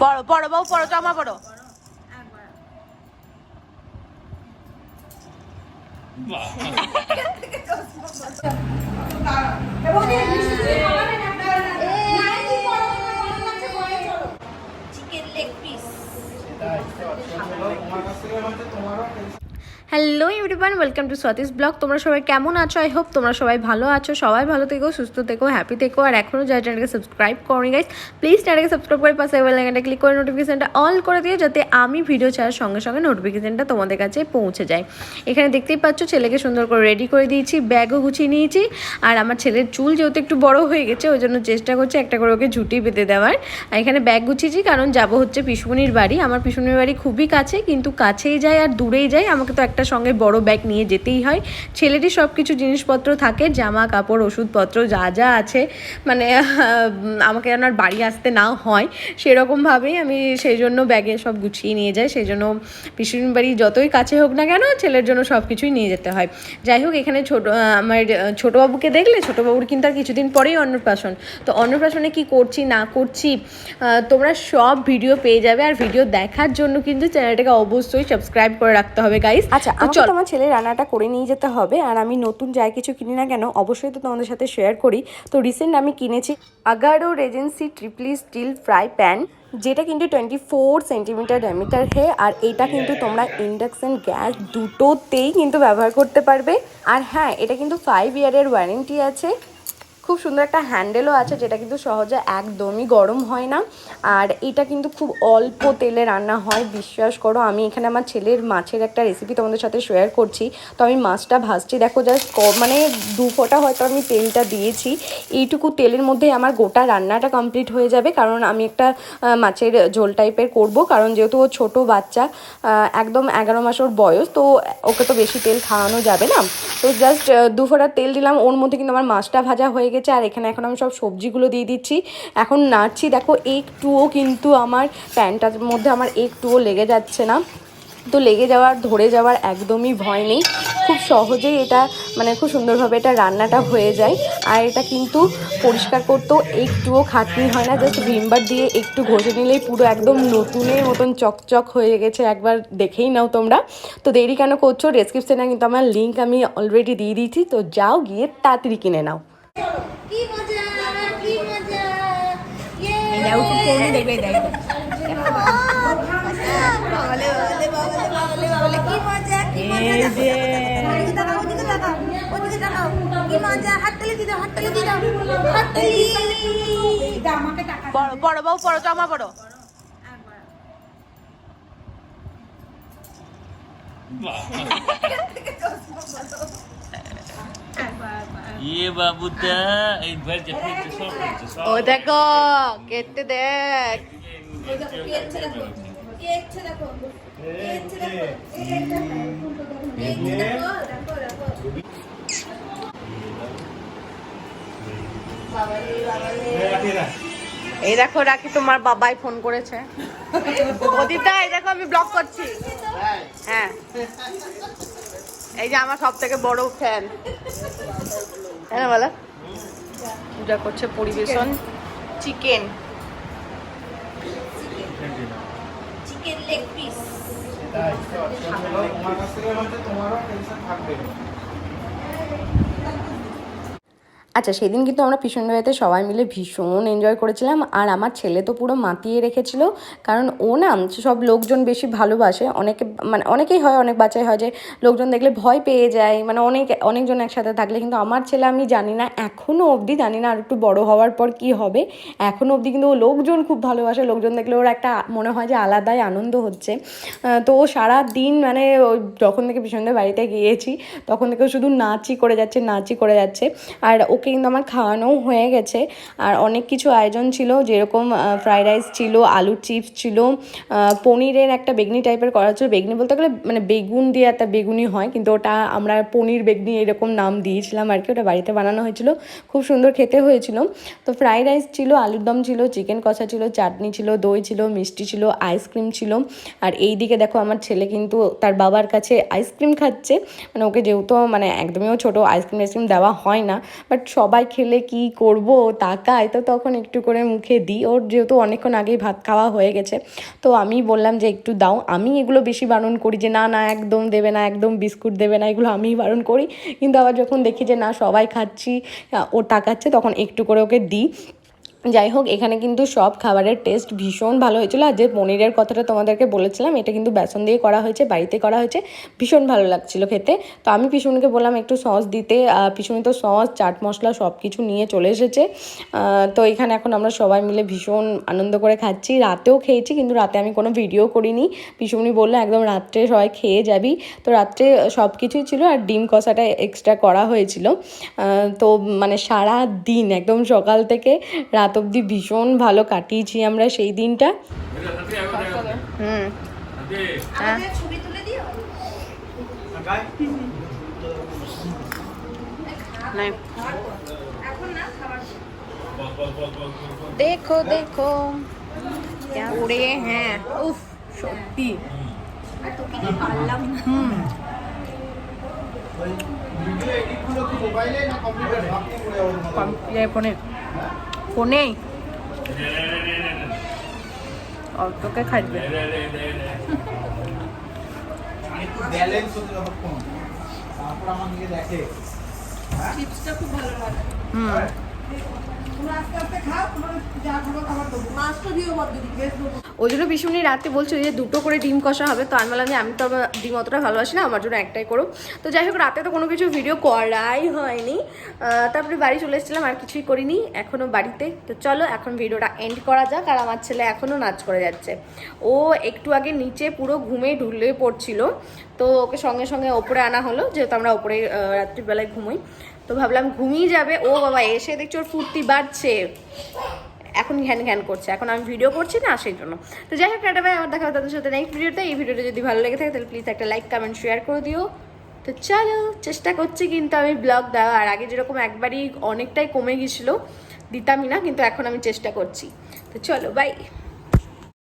পড়ো পড়ো বাবু পড়ো জামা পড়ো। Chicken hello everyone, welcome to Satish blog. তোমরা সবাই কেমন আছো? আই হোপ তোমরা সবাই ভালো আছো, সবাই ভালো থেকো, সুস্থ থেকো হ্যাপি থেকো। আর এখনও যারা চ্যানেলকে সাবস্ক্রাইব করনি গাইস প্লিজ চ্যানেলকে সাবস্ক্রাইব করে পাশে বেল আইকনটা ক্লিক করে নোটিফিকেশনটা অল করে দিও, যাতে আমি ভিডিও ছাড়ার সঙ্গে সঙ্গে নোটিফিকেশানটা তোমাদের কাছে পৌঁছে যায়। এখানে দেখতেই পাচ্ছ, ছেলেকে সুন্দর করে রেডি করে দিয়েছি ব্যাগও গুছিয়ে নিয়েছি। আর আমার ছেলের চুল যেহেতু একটু বড় হয়ে গেছে, ওই জন্য চেষ্টা করছি একটা করে ওকে ঝুটি বেঁধে দেওয়ার। আর এখানে ব্যাগ গুছিয়েছি, কারণ যাব হচ্ছে পিসুমনির বাড়ি। আমার পিসুমনির বাড়ি খুবই কাছে, কিন্তু কাছেই যায় আর দূরেই যায়, আমাকে তো একটা সঙ্গে বড় ব্যাগ নিয়ে যেতেই হয়। ছেলেরই সব কিছু জিনিসপত্র থাকে, জামা, কাপড়, ওষুধপত্র যা যা আছে। মানে আমাকে আর বাড়ি আসতে না হয়। সেরকমভাবেই আমি সেই জন্য ব্যাগে সব গুছিয়ে নিয়ে যাই। সেই জন্য পিসুমনির বাড়ি যতই কাছে হোক না কেন, ছেলের জন্য সব কিছুই নিয়ে যেতে হয়। যাই হোক, এখানে ছোট, আমার ছোটবাবুকে দেখলে, ছোটবাবুর কিন্তু আর কিছুদিন পরেই অন্নপ্রাশন। তো অন্নপ্রাশনে কি করছি, না করছি তোমরা সব ভিডিও পেয়ে যাবে। আর ভিডিও দেখার জন্য কিন্তু চ্যানেলটাকে অবশ্যই সাবস্ক্রাইব করে রাখতে হবে গাইস আচ্ছা আমাকে তোমার ছেলে রান্নাটা করে নিয়ে যেতে হবে আর আমি নতুন যাই কিছু কিনি না কেন অবশ্যই তো তোমাদের সাথে শেয়ার করি। তো রিসেন্ট আমি কিনেছি Agaro regency triply steel fry pan যেটা কিন্তু টোয়েন্টি ফোর সেন্টিমিটার ডায়ামিটার হে আর এটা কিন্তু তোমরা ইন্ডাকশন গ্যাস দুটোতেই কিন্তু ব্যবহার করতে পারবে। আর হ্যাঁ এটা কিন্তু ফাইভ ইয়ারের ওয়ারেন্টি আছে। খুব সুন্দর একটা হ্যান্ডেলও আছে, যেটা কিন্তু সহজে একদমই গরম হয় না। আর এটা কিন্তু খুব অল্প তেলে রান্না হয়, বিশ্বাস করো। আমি এখানে আমার ছেলের মাছের একটা রেসিপি তোমাদের সাথে শেয়ার করছি। তো আমি মাছটা ভাজছি, দেখো জাস্ট মানে দু ফোঁটা হয়তো আমি তেলটা দিয়েছি। এইটুকু তেলের মধ্যে আমার গোটা রান্নাটা কমপ্লিট হয়ে যাবে, কারণ আমি একটা মাছের ঝোল টাইপের করব, কারণ যেহেতু ও ছোটো বাচ্চা একদম এগারো মাস ওর বয়স, তো ওকে তো বেশি তেল খাওয়ানো যাবে না। তো জাস্ট দু ফোঁটা তেল দিলাম, ওর মধ্যে কিন্তু আমার মাছটা ভাজা হয়ে গেছে আর এখানে এখন আমি সব সবজিগুলো দিয়ে দিচ্ছি। এখন নাড়ছি। দেখো একটুও কিন্তু আমার প্যানটার মধ্যে আমার একটুও লেগে যাচ্ছে না। তো লেগে যাওয়ার, ধরে যাওয়ার একদমই ভয় নেই। খুব সহজেই এটা মানে খুব সুন্দরভাবে এটা রান্নাটা হয়ে যায়। আর এটা কিন্তু পরিষ্কার করতেও একটুও খাটনি হয় না। জাস্ট ভিমবার দিয়ে একটু ঘষে নিলেই পুরো একদম নতুনের মতন চকচক হয়ে গেছে। একবার দেখেই নাও তোমরা। তো দেরি কেন করছ? ডেসক্রিপশনে কিন্তু আমার লিঙ্ক আমি অলরেডি দিয়ে দিয়েছি। তো যাও গিয়ে তাড়াতাড়ি কিনে নাও। কি মজা কি মজা ইয়ে। দেখবে হাততালি আমাকে টাকা পড়ো পড়ো বাবু পড়ো জামা এই ভাই সব ও দেখো কেটে দেখ এই দেখো রাখি তোমার বাবাই ফোন করেছে? অদিতা এই দেখো আমি ব্লক করছি। হ্যাঁ। এই যে আমার সব থেকে বড় ফ্যান হ্যাঁ বলো? পূজা করছে পরিবেশন। চিকেন। চিকেন লেগ পিস আচ্ছা সেদিন কিন্তু আমরা ভীষণ বাড়িতে সবাই মিলে ভীষণ এনজয় করেছিলাম। আর আমার ছেলে তো পুরো মাতিয়ে রেখেছিল। কারণ ও না, সব লোকজন বেশি ভালোবাসে। অনেকে মানে অনেকেই হয়, অনেক বাচ্চাই হয় যে লোকজন দেখলে ভয় পেয়ে যায়। মানে অনেক, অনেকজন একসাথে থাকলে কিন্তু আমার ছেলে আমি জানি না এখনও অবধি জানি না আর একটু বড় হওয়ার পর কি হবে। এখনও অবধি কিন্তু ও লোকজন খুব ভালোবাসে। লোকজন দেখলে ওর একটা মনে হয় যে আলাদাই আনন্দ হচ্ছে। তো ও সারা দিন মানে যখন থেকে ভীষণদের বাড়িতে গিয়েছি, তখন থেকে শুধু নাচই করে যাচ্ছে, নাচই করে যাচ্ছে। আর ওকে কিন্তু আমার খাওয়ানোও হয়ে গেছে। আর অনেক কিছু আয়োজন ছিল, যেরকম ফ্রাইড রাইস ছিল, আলুর চিপস ছিল পনিরের একটা বেগনি টাইপের করা ছিল। বেগনি বলতে গেলে মানে বেগুন দিয়ে একটা বেগুনি হয়, কিন্তু ওটা আমরা পনির বেগনি এরকম নাম দিয়েছিলাম আর কি, ওটা বাড়িতে বানানো হয়েছিল। খুব সুন্দর খেতে হয়েছিল। তো ফ্রাইড রাইস ছিল, আলুর দম ছিল চিকেন কষা ছিল, চাটনি ছিল, দই ছিল, মিষ্টি ছিল আইসক্রিম ছিল। আর এই দিকে দেখো, আমার ছেলে কিন্তু তার বাবার কাছে আইসক্রিম খাচ্ছে। মানে ওকে যেহেতু মানে একদমই ছোটো আইসক্রিম আইসক্রিম দেওয়া হয় না। বাট সবাই খেলে কি করব, তাকায়, তো তখন একটু করে মুখে দিই। ওর যেহেতু অনেকক্ষণ আগেই ভাত খাওয়া হয়ে গেছে, তো আমি বললাম যে একটু দাও। আমি এগুলো বেশি বারণ করি যে, না না, একদম দেবে না, একদম বিস্কুট দেবে না। এগুলো আমিই বারণ করি। কিন্তু আবার যখন দেখি যে, না, সবাই খাচ্ছি ও তাকাচ্ছে, তখন একটু করে ওকে দিই। যাই হোক, এখানে কিন্তু সব খাবারের টেস্ট ভীষণ ভালো হয়েছিল। আর যে পনিরের কথাটা তোমাদেরকে বলেছিলাম, এটা কিন্তু বেসন দিয়ে করা হয়েছে, বাড়িতে করা হয়েছে। ভীষণ ভালো লাগছিল খেতে। তো আমি পিসুনিকে বললাম, একটু সস দিতে। পিসুনি তো সস চাট মশলা সব কিছু নিয়ে চলে এসেছে। তো এখানে এখন আমরা সবাই মিলে ভীষণ আনন্দ করে খাচ্ছি। রাতেও খেয়েছি, কিন্তু রাতে আমি কোনো ভিডিও করিনি। পিসুমনি বলল, একদম রাত্রে সবাই খেয়ে যাবি। তো রাত্রে সব কিছুই ছিল আর ডিম কষাটা এক্সট্রা করা হয়েছিল। তো মানে সারা দিন একদম সকাল থেকে রাত অবধি ভীষণ ভালো কাটিয়েছি আমরা সেই দিনটা। হুম আমাদের ছবি তুলে দিও নাই এখন না খাবার দেখো দেখো। উড়ে হ্যাঁ উফ সত্যি পারলাম না কম- ইয়ে ফোনে ফোনে? অটোকে খাইবে। ব্যালেন্স হতে তারপর আমাকে দেখে। চিপসটা খুব ভালো লাগে হুম। ওই জন্য পিসুমনি রাতে বলছিল যে দুটো করে ডিম কষা হবে। তো আমি বললাম আমি তো ডিম অতটা ভালোবাসি না, আমার জন্য একটাই করো। তো যাই হোক, রাতে তো কোনো কিছু ভিডিও করাই হয়নি। তারপরে বাড়ি চলে এসেছিলাম, আর কিছুই করিনি এখনও বাড়িতে। তো চলো, এখন ভিডিওটা এন্ড করা যাক, আর আমার ছেলে এখনও নাচ করে যাচ্ছে। ও একটু আগে নিচে পুরো ঘুমে ঢুলে পড়ছিল। তো ওকে সঙ্গে সঙ্গে ওপরে আনা হলো, যেহেতু আমরা ওপরে রাত্রিবেলায় ঘুমোই। তো ভাবলাম ঘুমিয়ে যাবে। ও বাবা, এসে দেখছি ওর ফুর্তি বাড়ছে। এখন ঘ্যান ঘ্যান করছে। এখন আমি ভিডিও করছি না, সেই জন্য। তো যাই হোক, টাটা ভাই আমার দেখা তাদের সাথে নেক্সট ভিডিওতে এই ভিডিওটা যদি ভালো লেগে থাকে, তাহলে প্লিজ একটা লাইক কমেন্ট শেয়ার করে দিও। তো চলো, চেষ্টা করছি কিন্তু আমি ব্লগ দেওয়া। আর আগে যেরকম একবারই অনেকটাই কমে গেছিল, দিতামই না, কিন্তু এখন আমি চেষ্টা করছি। তো চলো বাই